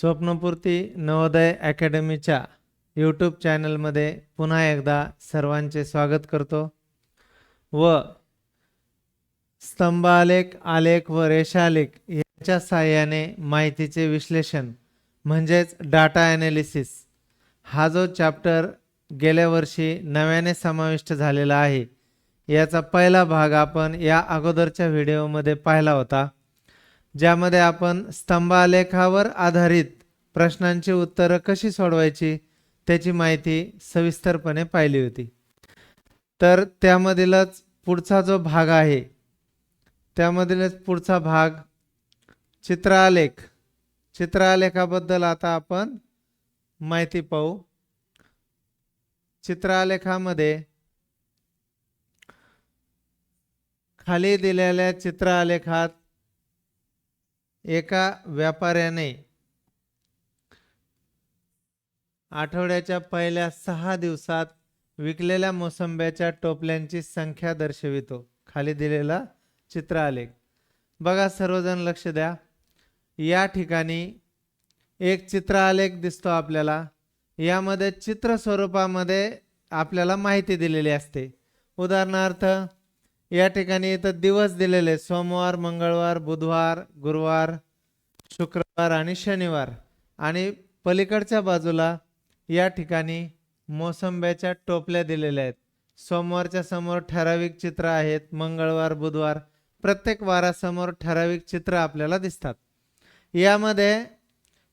स्वप्नपूर्ती Navodaya अकॅडमीच्या YouTube चॅनलमध्ये पुन्हा एकदा सर्वांचे स्वागत करतो. व स्तंभालेख आलेख व रेषालेख यांच्या साहाय्याने माहितीचे विश्लेषण म्हणजेच डाटा ॲनालिसिस हा जो चॅप्टर गेल्या वर्षी नव्याने समाविष्ट झालेला आहे याचा पहिला भाग आपण या अगोदरच्या व्हिडिओमध्ये पाहिला होता ज्यामध्ये आपण स्तंभालेखावर आधारित प्रश्नांची उत्तरं कशी सोडवायची त्याची माहिती सविस्तरपणे पाहिली होती. तर त्यामधीलच पुढचा जो भाग आहे त्यामधीलच पुढचा भाग चित्रालेख. चित्रालेखाबद्दल आता आपण माहिती पाहू. चित्रालेखामध्ये खाली दिलेल्या चित्रालेखात एका व्यापाऱ्याने आठवड्याच्या पहिल्या सहा दिवसात विकलेल्या मोसंब्याच्या टोपल्यांची संख्या दर्शवितो. खाली दिलेला चित्र आलेख बघा सर्वजण लक्ष द्या. या ठिकाणी एक चित्र आलेख दिसतो आपल्याला. यामध्ये चित्र स्वरूपामध्ये आपल्याला माहिती दिलेली असते. उदाहरणार्थ या ठिकाणी इथं दिवस दिलेले सोमवार मंगळवार बुधवार गुरुवार शुक्रवार आणि शनिवार. आणि पलीकडच्या बाजूला या ठिकाणी मोसंब्याच्या टोपल्या दिलेल्या आहेत. सोमवारच्या समोर ठराविक चित्र आहेत. मंगळवार बुधवार प्रत्येक वारासमोर ठराविक चित्र आपल्याला दिसतात. यामध्ये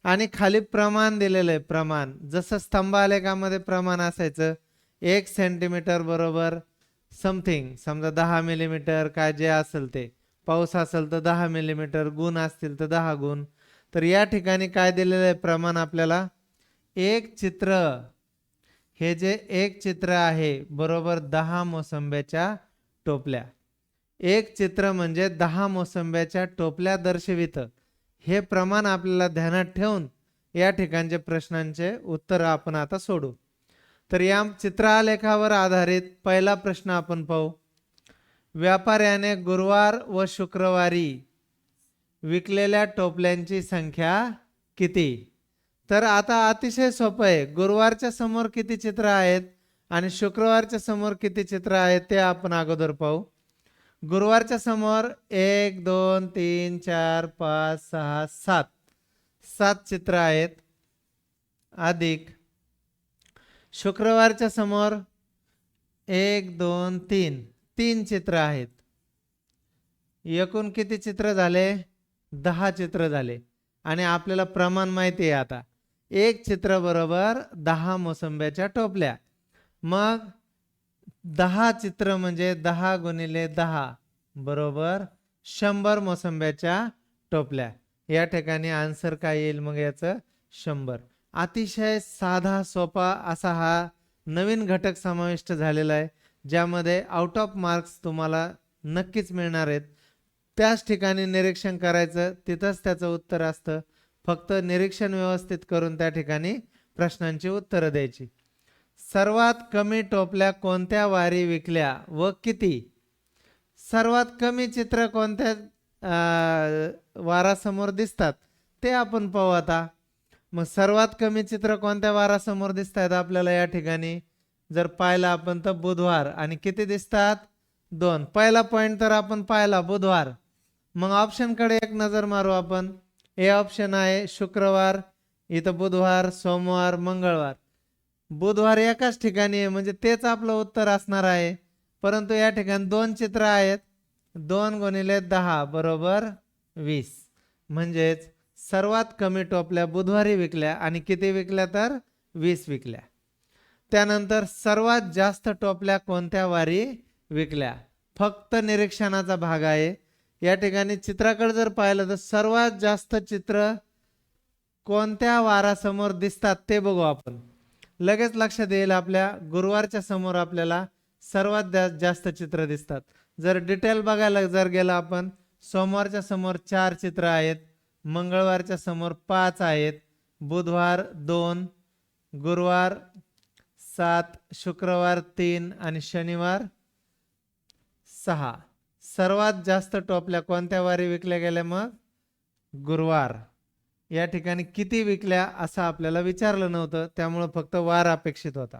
आणि खाली प्रमाण दिलेलं आहे प्रमाण. जसं स्तंभालेखामध्ये प्रमाण असायचं एक सेंटीमीटर बरोबर समथिंग समजा दहा मिलीमीटर काय जे असेल ते. पाऊस असेल तर दहा मिलीमीटर गुण असतील तर दहा गुण. तर या ठिकाणी काय दिलेलं आहे प्रमाण आपल्याला एक चित्र. हे जे एक चित्र आहे बरोबर दहा मोसंब्याच्या टोपल्या. एक चित्र म्हणजे दहा मोसंब्याच्या टोपल्या दर्शवितं. हे प्रमाण आपल्याला ध्यानात ठेवून या ठिकाणचे प्रश्नांचे उत्तर आपण आता सोडू. तर या चित्रालेखावर आधारित पहिला प्रश्न आपण पाहू. व्यापाऱ्याने गुरुवार व शुक्रवारी विकलेल्या टोपल्यांची संख्या किती? तर आता अतिशय सोपं आहे. गुरुवारच्या समोर किती चित्र आहेत आणि शुक्रवारच्या समोर किती चित्र आहेत ते आपण अगोदर पाहू. गुरुवारच्या समोर एक दोन तीन चार पाच सहा सात. सात चित्र आहेत. अधिक. शुक्रवारच्या समोर एक दोन तीन. तीन चित्र आहेत. एकूण किती चित्र झाले? दहा चित्र झाले. आणि आपल्याला प्रमाण माहिती आहे आता. एक चित्र बरोबर दहा मोसंब्याच्या टोपल्या. मग दहा चित्र म्हणजे दहा गुणिले दहा बरोबर शंभर मोसंब्याच्या टोपल्या. या ठिकाणी आन्सर काय येईल मग याचं? शंभर. अतिशय साधा सोपा असा हा नवीन घटक समाविष्ट झालेला आहे ज्यामध्ये आउट ऑफ मार्क्स तुम्हाला नक्कीच मिळणार आहेत. त्याच ठिकाणी निरीक्षण करायचं तिथंच त्याचं उत्तर असतं. फक्त निरीक्षण व्यवस्थित करून त्या ठिकाणी प्रश्नांची उत्तरं द्यायची. सर्वात कमी टोपल्या कोणत्या वारी विकल्या व किती? सर्वात कमी चित्र कोणत्या वारासमोर दिसतात ते आपण पाहू आता. मग सर्वात कमी चित्र कोणत्या वारासमोर दिसत आहेत आपल्याला या ठिकाणी? जर पाहिलं आपण तर बुधवार आणि किती दिसतात? दोन. पहिला पॉईंट तर आपण पाहिला बुधवार. मग ऑप्शनकडे एक नजर मारू आपण. हे ऑप्शन आहे शुक्रवार इथं बुधवार सोमवार मंगळवार. बुधवार एकाच ठिकाणी आहे म्हणजे तेच आपलं उत्तर असणार आहे. परंतु या ठिकाणी दोन चित्र आहेत. दोन गुणिले दहा बरोबर वीस. म्हणजेच सर्वात कमी टोपल्या बुधवारी विकल्या आणि किती विकल्या तर? वीस विकल्या. त्यानंतर सर्वात जास्त टोपल्या कोणत्या वारी विकल्या? फक्त निरीक्षणाचा भाग आहे. या ठिकाणी चित्राकडे जर पाहिलं तर सर्वात जास्त चित्र कोणत्या वारासमोर दिसतात ते बघू आपण. लगेच लक्षात येईल आपल्या गुरुवारच्या समोर आपल्याला सर्वात जास्त चित्र दिसतात. जर डिटेल बघायला जर गेलं आपण सोमवारच्या समोर चार चित्र आहेत मंगळवारच्या समोर पाच आहेत बुधवार दोन गुरुवार सात शुक्रवार तीन आणि शनिवार सहा. सर्वात जास्त टोपल्या कोणत्या वारी विकल्या गेल्या मग? गुरुवार. या ठिकाणी किती विकल्या असं आपल्याला विचारलं नव्हतं त्यामुळं फक्त वार अपेक्षित होता.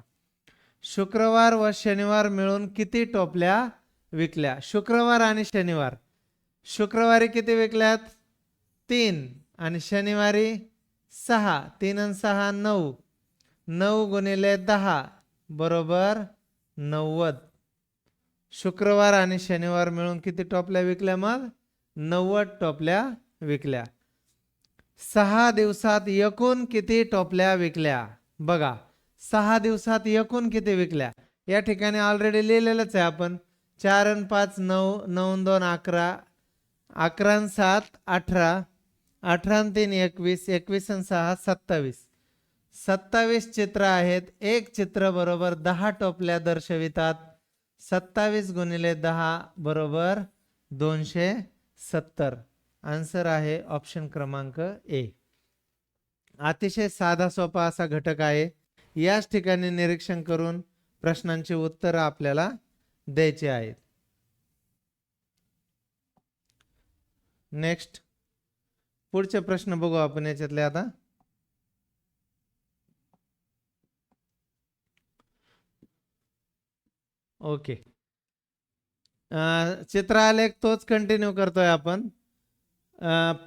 शुक्रवार व शनिवार मिळून किती टोपल्या विकल्या? शुक्रवार आणि शनिवार. शुक्रवारी किती विकल्यात? तीन. आणि शनिवारी सहा. तीन आणि सहा नऊ. नऊ गुणिले दहा. बरोबर नव्वद. शुक्रवार आणि शनिवार मिळून किती टोपल्या विकल्या मग नव्वद टोपल्या विकल्या. सहा दिवसात एकूण किती टोपल्या विकल्या? बघा सहा दिवसात एकूण किती विकल्या? या ठिकाणी ऑलरेडी लिहिलेलंच आहे आपण. चार आणि पाच नऊ नऊ दोन अकरा अकरा सात अठरा अठरा तीन एकवीस एकवीस आणि सहा सत्तावीस. सत्तावीस चित्र आहेत. एक चित्र बरोबर दहा टोपल्या दर्शवितात. सत्तावीस गुणिले दहा बरोबर दोनशे सत्तर. आन्सर आहे ऑप्शन क्रमांक ए अतिशय साधा सोपा असा घटक आहे. याच ठिकाणी निरीक्षण करून प्रश्नांची उत्तरं आपल्याला द्यायची आहेत. नेक्स्ट पुढचे प्रश्न बघू आपण याच्यातले आता. ओके. चित्र चित्रालेख तोच कंटिन्यू करतोय आपण.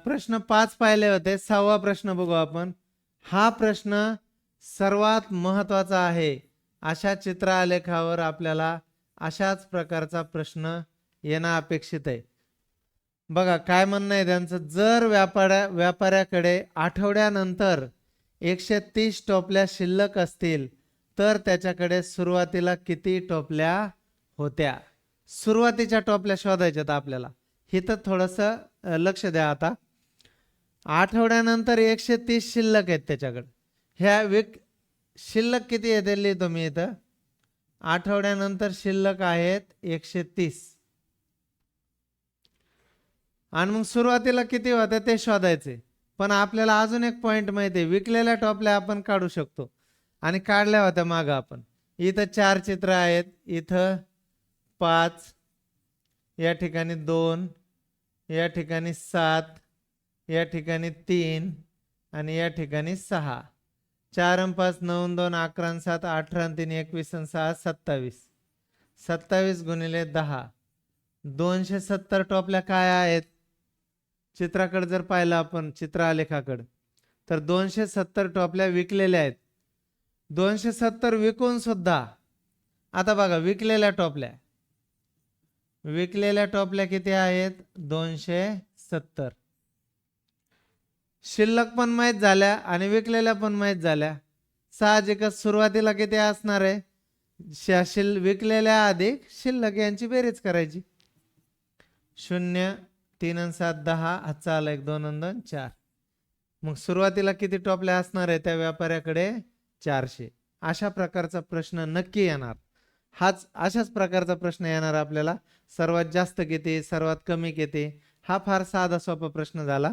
प्रश्न पाच पाहिले होते सहावा प्रश्न बघू आपण. हा प्रश्न सर्वात महत्त्वाचा आहे अशा चित्रालेखावर आपल्याला अशाच प्रकारचा प्रश्न येणं अपेक्षित आहे. बघा काय म्हणणं आहे त्यांचं? जर व्यापाऱ्या व्यापाऱ्याकडे आठवड्यानंतर एकशे तीस टोपल्या शिल्लक असतील तर त्याच्याकडे सुरुवातीला किती टोपल्या होत्या? सुरुवातीच्या टोपल्या शोधायच्यात आपल्याला. हे तर थोडंसं लक्ष द्या आता. आठवड्यानंतर एकशे तीस शिल्लक आहेत त्याच्याकडे. ह्या विक शिल्लक किती येते लिहितो मी इथं? आठवड्यानंतर शिल्लक आहेत एकशे तीस. आणि मग सुरुवातीला किती होते ते शोधायचे. पण आपल्याला अजून एक पॉईंट माहिती आहे. विकलेल्या टोपल्या आपण काढू शकतो. आणि काढल्या होत्या मागं आपण. इथं चार चित्र आहेत. इथं पाच या ठिकाणी दोन या ठिकाणी सात या ठिकाणी तीन आणि या ठिकाणी सहा. चार आणि पाच नऊ दोन अकरा सात अठरा तीन एकवीस सहा सत्तावीस. सत्तावीस गुणिले दहा. दोनशे सत्तर टोपल्या काय आहेत? चित्राकडे जर पाहिलं आपण चित्र आलेखाकडं तर दोनशे सत्तर टोपल्या विकलेल्या आहेत. दोनशे सत्तर विकून सुद्धा आता बघा विकलेल्या टोपल्या. विकलेल्या टोपल्या किती आहेत? दोनशे सत्तर. शिल्लक पण माहीत झाल्या आणि विकलेल्या पण माहीत झाल्या. साहजिकच सुरुवातीला किती असणार आहे? शिल विकलेल्या अधिक शिल्लक यांची बेरीज करायची. शून्य तीन आणि सात दहा हातचा आला एक दोन आणि दोन चार. मग सुरुवातीला किती टोपल्या असणार आहे त्या व्यापाऱ्याकडे? चारशे. अशा प्रकारचा प्रश्न नक्की येणार. हाच अशाच प्रकारचा प्रश्न येणार आपल्याला. सर्वात जास्त किती सर्वात कमी किती हा फार साधा सोपा प्रश्न झाला.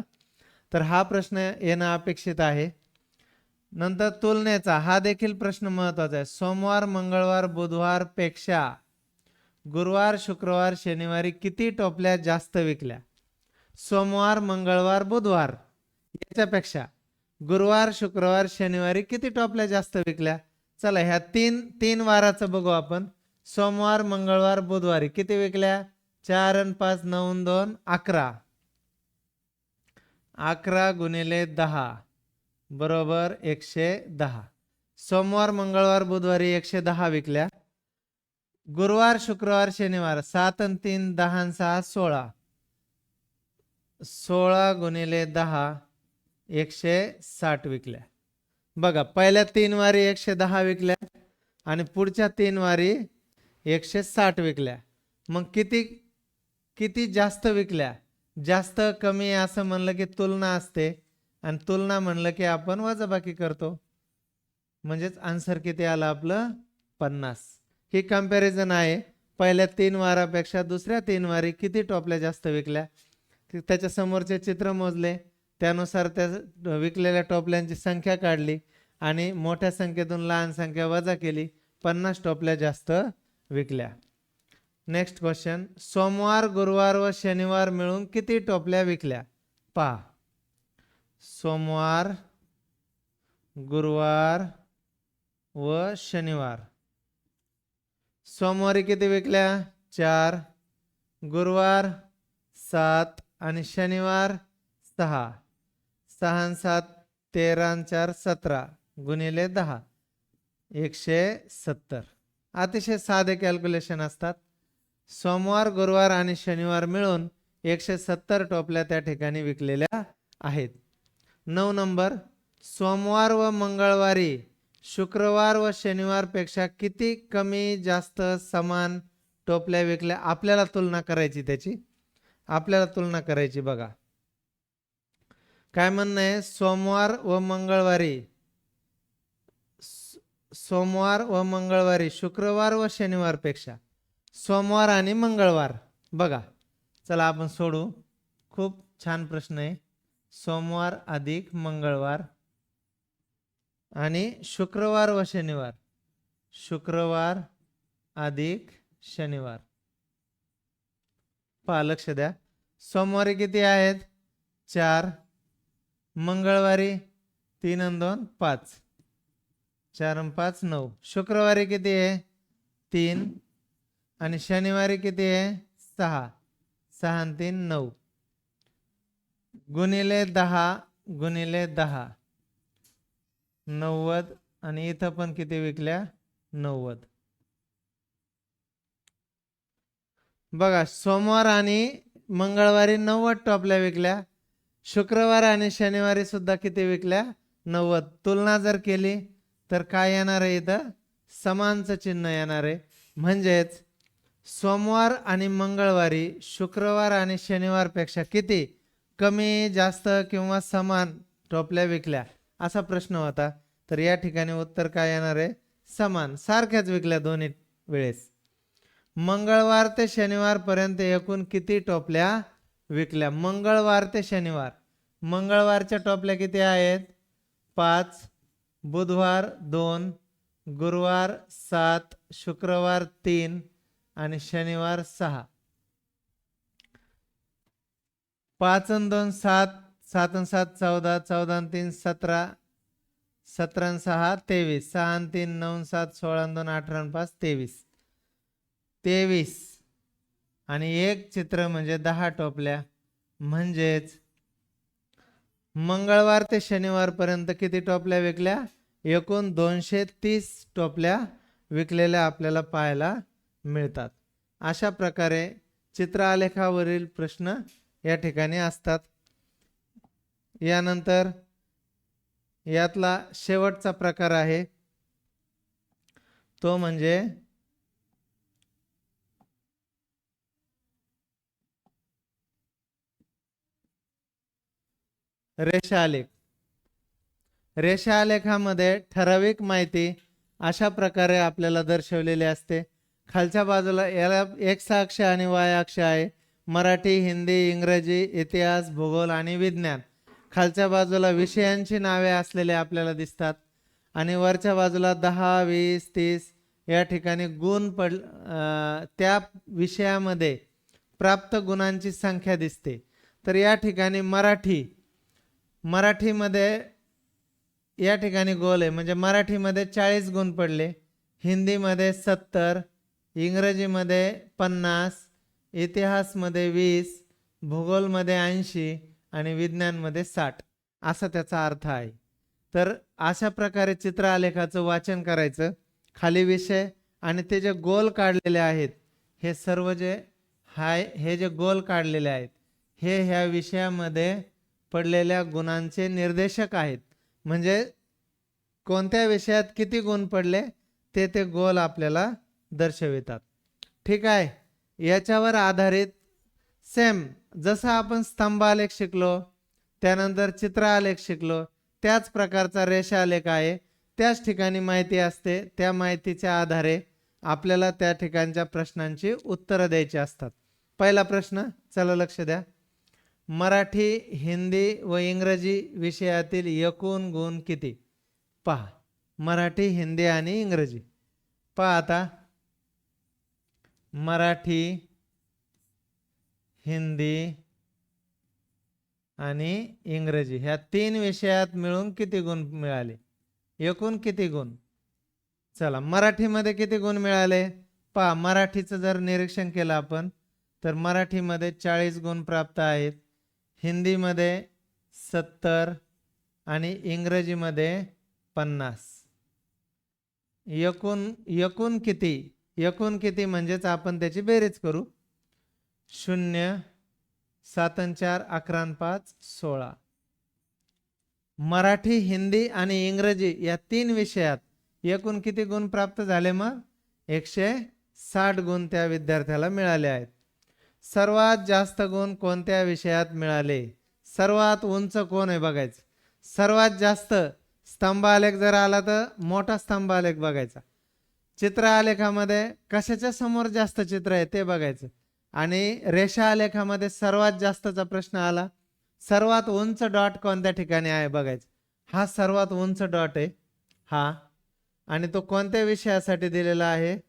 तर हा प्रश्न येणं अपेक्षित आहे. नंतर तुलनेचा. हा देखील प्रश्न महत्त्वाचा आहे. सोमवार मंगळवार बुधवारपेक्षा गुरुवार शुक्रवार शनिवारी किती टोपल्या जास्त विकल्या? सोमवार मंगळवार बुधवार याच्यापेक्षा. गुरुवार शुक्रवार शनिवारी किती टॉपल्या जास्त विकल्या? चला ह्या तीन तीन वाराचं बघू आपण. सोमवार मंगळवार बुधवारी किती विकल्या? चार आणि पाच नऊ दोन अकरा. अकरा गुणिले दहा बरोबर एकशे दहा. सोमवार मंगळवार बुधवारी एकशे दहा विकल्या. गुरुवार शुक्रवार शनिवार सात आणि तीन दहा आणि सहा सोळा. सोळा गुणिले दहा एकशे साठ विकल्या. बघा पहिल्या तीन वारी एकशे दहा विकल्या आणि पुढच्या तीन वारी एकशे साठ विकल्या. मग किती किती जास्त विकल्या? जास्त कमी असं म्हणलं की तुलना असते आणि तुलना म्हणलं की आपण वजाबाकी करतो. म्हणजेच आन्सर किती आलं आपलं? पन्नास. ही कंपॅरिझन आहे. पहिल्या तीन वारापेक्षा दुसऱ्या तीन वारी किती टोपल्या जास्त विकल्या? त्याच्या समोरचे चित्र मोजले. त्यानुसार त्या विकलेल्या टोपल्यांची संख्या काढली आणि मोठ्या संख्येतून लहान संख्या वजा केली. पन्नास टोपल्या जास्त विकल्या. नेक्स्ट क्वेश्चन सोमवार गुरुवार व शनिवार मिळून किती टोपल्या विकल्या? पहा सोमवार गुरुवार व शनिवार. सोमवारी किती विकल्या? चार. गुरुवार सात आणि शनिवार सहा. सहा सात तेरा चार सतरा गुणिले दहा. एकशे सत्तर. अतिशय साधे कॅल्क्युलेशन असतात. सोमवार गुरुवार आणि शनिवार मिळून एकशे सत्तर टोपल्या त्या ठिकाणी विकलेल्या आहेत. नऊ नंबर सोमवार व मंगळवारी शुक्रवार व शनिवारपेक्षा किती कमी जास्त समान टोपल्या विकल्या आपल्याला तुलना करायची त्याची? आपल्याला तुलना करायची बघा. काय म्हणणं आहे? सोमवार व मंगळवारी. सोमवार व मंगळवारी शुक्रवार व शनिवारपेक्षा. सोमवार आणि मंगळवार. बघा चला आपण सोडू. खूप छान प्रश्न आहे. सोमवार अधिक मंगळवार आणि शुक्रवार व शनिवार. शुक्रवार अधिक शनिवार. पहा लक्ष द्या. सोमवारी किती आहेत? चार. मंगळवारी तीन आणि दोन पाच. चार आणि पाच नऊ. शुक्रवारी किती आहे? तीन. आणि शनिवारी किती आहे? सहा. सहा आणि तीन नऊ. गुणिले दहा गुणिले दहा. नव्वद आणि इथं पण किती विकल्या? नव्वद. बघा सोमवार आणि मंगळवारी नव्वद टोपल्या विकल्या. शुक्रवार आणि शनिवारी सुद्धा किती विकल्या? नव्वद. तुलना जर केली तर काय येणार आहे इथं? समानचं चिन्ह येणार आहे. म्हणजेच सोमवार आणि मंगळवारी शुक्रवार आणि शनिवारपेक्षा किती कमी जास्त किंवा समान टोपल्या विकल्या? असा प्रश्न होता. तर या ठिकाणी उत्तर काय येणार आहे? समान. सारख्याच विकल्या दोन्ही वेळेस. मंगळवार ते शनिवारपर्यंत एकूण किती टोपल्या विकल्या. मंगळवार ते शनिवार. मंगळवारच्या टोपल्या किती आहेत? पाच बुधवार दोन गुरुवार सात शुक्रवार तीन आणि शनिवार सहा. पाच आणि दोन सात सात आणि सात चौदा चौदा आणि तीन सतरा सतरा आणि सहा तेवीस सहा आणि तीन नऊ सात सोळा दोन अठरा आणि पाच तेवीस. तेवीस. आणि एक चित्र म्हणजे दहा टोपल्या. म्हणजेच मंगळवार ते शनिवारपर्यंत किती टोपल्या विकल्या? एकूण दोनशे तीस टोपल्या विकलेल्या आपल्याला पाहायला मिळतात. अशा प्रकारे चित्र आलेखावरील प्रश्न या ठिकाणी असतात. यानंतर यातला शेवटचा प्रकार आहे. तो म्हणजे रेषालेख रेषालेखामध्ये ठराविक माहिती अशा प्रकारे आपल्याला दर्शवलेली असते. खालच्या बाजूला याला एक्स अक्ष आणि वाय अक्ष आहे. मराठी हिंदी इंग्रजी इतिहास भूगोल आणि विज्ञान. खालच्या बाजूला विषयांची नावे असलेले आपल्याला दिसतात. आणि वरच्या बाजूला दहा वीस तीस या ठिकाणी गुण पड त्या विषयामध्ये प्राप्त गुणांची संख्या दिसते. तर या ठिकाणी मराठी मराठीमध्ये या ठिकाणी गोल आहे. म्हणजे मराठीमध्ये चाळीस गुण पडले. हिंदीमध्ये सत्तर इंग्रजीमध्ये पन्नास इतिहासमध्ये वीस भूगोलमध्ये ऐंशी आणि विज्ञानमध्ये साठ. असा त्याचा अर्थ आहे. तर अशा प्रकारे चित्र आलेखाचं वाचन करायचं. खाली विषय आणि ते जे गोल काढलेले आहेत हे सर्व जे हाय हे जे गोल काढलेले आहेत हे ह्या विषयामध्ये पडलेल्या गुणांचे निर्देशक आहेत. म्हणजे कोणत्या विषयात किती गुण पडले ते ते गोल आपल्याला दर्शवितात. ठीक आहे? याच्यावर आधारित सेम जसं आपण स्तंभालेख शिकलो त्यानंतर चित्रालेख शिकलो त्याच प्रकारचा रेषालेख आहे. त्याच ठिकाणी माहिती असते त्या माहितीच्या आधारे आपल्याला त्या ठिकाणच्या प्रश्नांची उत्तरं द्यायची असतात. पहिला प्रश्न चला लक्ष द्या. मराठी हिंदी व इंग्रजी विषयातील एकूण गुण किती? पहा. मराठी हिंदी आणि इंग्रजी. पहा आता. मराठी हिंदी आणि इंग्रजी ह्या तीन विषयात मिळून किती गुण मिळाले? एकूण किती गुण? चला मराठीमध्ये किती गुण मिळाले? पहा मराठीचं जर निरीक्षण केलं आपण तर मराठीमध्ये चाळीस गुण प्राप्त आहेत. हिंदीमध्ये सत्तर आणि इंग्रजीमध्ये पन्नास. एकूण एकूण किती? एकूण किती म्हणजेच आपण त्याची बेरीज करू. शून्य सात चार अकरा पाच सोळा. मराठी हिंदी आणि इंग्रजी या तीन विषयात एकूण किती गुण प्राप्त झाले मग? एकशे साठ गुण त्या विद्यार्थ्याला मिळाले आहेत. सर्वात जास्त गुण कोणत्या विषयात मिळाले? सर्वात उंच कोण आहे बघायचं? सर्वात जास्त स्तंभालेख जर आला तर मोठा स्तंभालेख बघायचा. चित्र आलेखामध्ये कशाच्या समोर जास्त चित्र आहे ते बघायचं. आणि रेषा आलेखामध्ये सर्वात जास्तचा प्रश्न आला. सर्वात उंच डॉट कोणत्या ठिकाणी आहे बघायचं. हा सर्वात उंच डॉट आहे. हा. आणि तो कोणत्या विषयासाठी दिलेला आहे?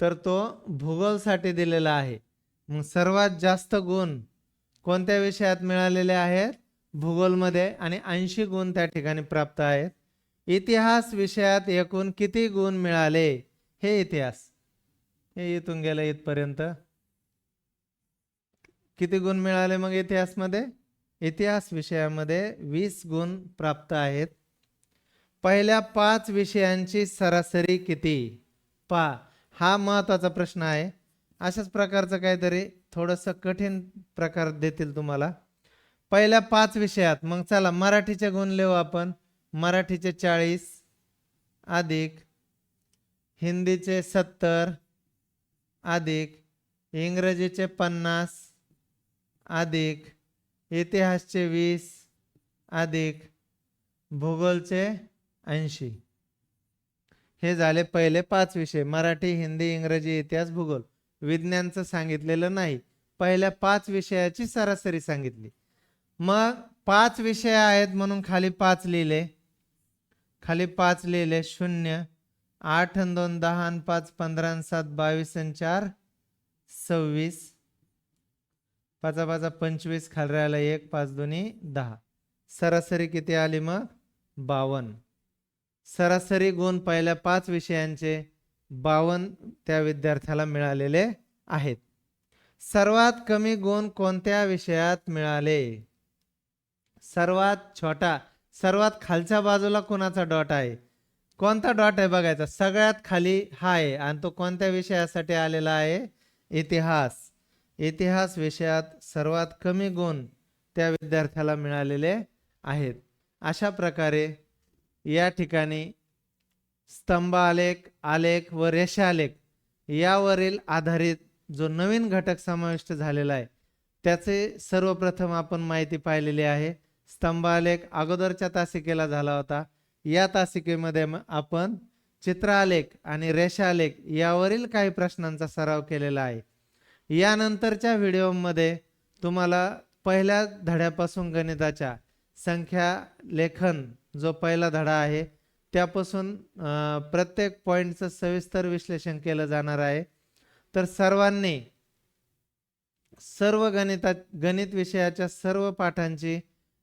तर तो भूगोलसाठी दिलेला आहे. मग सर्वात जास्त गुण कोणत्या विषयात मिळालेले आहेत? भूगोलमध्ये आणि ऐंशी गुण त्या ठिकाणी प्राप्त आहेत. इतिहास विषयात एकूण किती गुण मिळाले? हे इतिहास. हे इथून गेलं इथपर्यंत. किती गुण मिळाले मग इतिहासमध्ये? इतिहास विषयामध्ये वीस गुण प्राप्त आहेत. पहिल्या पाच विषयांची सरासरी किती? पा. हा महत्त्वाचा प्रश्न आहे. अशाच प्रकारचं काहीतरी थोडंसं कठीण प्रकार देतील तुम्हाला. पहिल्या पाच विषयात मग चला मराठीचे गुण लिहू आपण. मराठीचे चाळीस अधिक हिंदीचे सत्तर अधिक इंग्रजीचे पन्नास अधिक इतिहासचे वीस अधिक भूगोलचे ऐंशी. हे झाले पहिले पाच विषय. मराठी हिंदी इंग्रजी इतिहास भूगोल. विज्ञानचं सांगितलेलं नाही. पहिल्या पाच विषयाची सरासरी सांगितली. मग पाच विषय आहेत म्हणून खाली पाच लिहिले. खाली पाच लिहिले. शून्य आठ आणि दोन दहा आणि पाच पंधरा आणि सात बावीस आणि चार सव्वीस. पाचा पाचा पंचवीस खाली राहिला एक पाच दोन्ही दहा. सरासरी किती आली मग? बावन्न. सरासरी गुण पहिल्या पाच विषयांचे बावन्न त्या विद्यार्थ्याला मिळालेले आहेत. सर्वात कमी गुण कोणत्या विषयात मिळाले? सर्वात छोटा सर्वात खालच्या बाजूला कोणाचा डॉट आहे? कोणता डॉट आहे बघायचा? सगळ्यात खाली हा आहे आणि तो कोणत्या विषयासाठी आलेला आहे? इतिहास. इतिहास विषयात सर्वात कमी गुण त्या विद्यार्थ्याला मिळालेले आहेत. अशा प्रकारे या ठिकाणी स्तंभालेख आलेख व रेषालेख यावरील आधारित जो नवीन घटक समाविष्ट झालेला आहे त्याचे सर्वप्रथम आपण माहिती पाहिलेली आहे. स्तंभालेख अगोदरच्या तासिकेला झाला होता. या तासिकेमध्ये आपण चित्रालेख आणि रेषालेख यावरील काही प्रश्नांचा सराव केलेला आहे. यानंतरच्या व्हिडिओमध्ये तुम्हाला पहिल्या धड्यापासून गणिताच्या संख्या लेखन जो पहिला धडा आहे त्यापासून प्रत्येक पॉईंटचं सविस्तर विश्लेषण केलं जाणार आहे. तर सर्वांनी सर्व गणिता गणित विषयाच्या सर्व पाठांची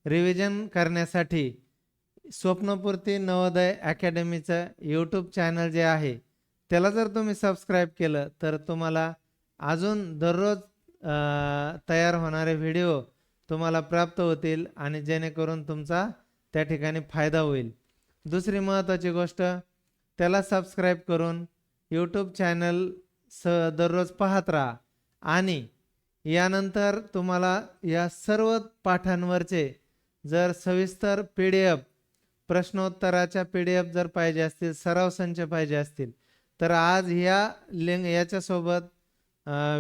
रिव्हिजन करण्यासाठी स्वप्नपूर्ती नवोदय अकॅडमीचं यूट्यूब चॅनल जे आहे त्याला जर तुम्ही सबस्क्राईब केलं तर तुम्हाला अजून दररोज तयार होणारे व्हिडिओ तुम्हाला प्राप्त होतील आणि जेणेकरून तुमचा त्या ठिकाणी फायदा होईल. दुसरी महत्त्वाची गोष्ट त्याला सबस्क्राईब करून यूट्यूब चॅनल स दररोज पाहत राहा. आणि यानंतर तुम्हाला या सर्व पाठांवरचे जर सविस्तर पी डी एफ प्रश्नोत्तराच्या पी डी एफ जर पाहिजे असतील सराव संच पाहिजे असतील तर आज ह्या लिंक याच्यासोबत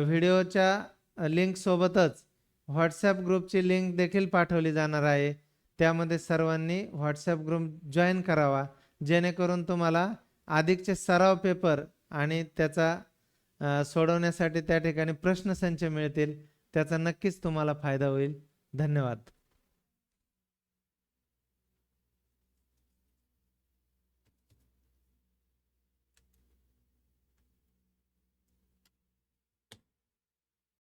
व्हिडिओच्या लिंकसोबतच व्हॉट्सॲप ग्रुपची लिंक देखील पाठवली जाणार आहे. त्यामध्ये सर्वांनी व्हॉट्सॲप ग्रुप जॉईन करावा जेणेकरून तुम्हाला अधिकचे सराव पेपर आणि त्याचा सोडवण्यासाठी त्या ठिकाणी प्रश्नसंच मिळतील. त्याचा नक्कीच तुम्हाला फायदा होईल. धन्यवाद.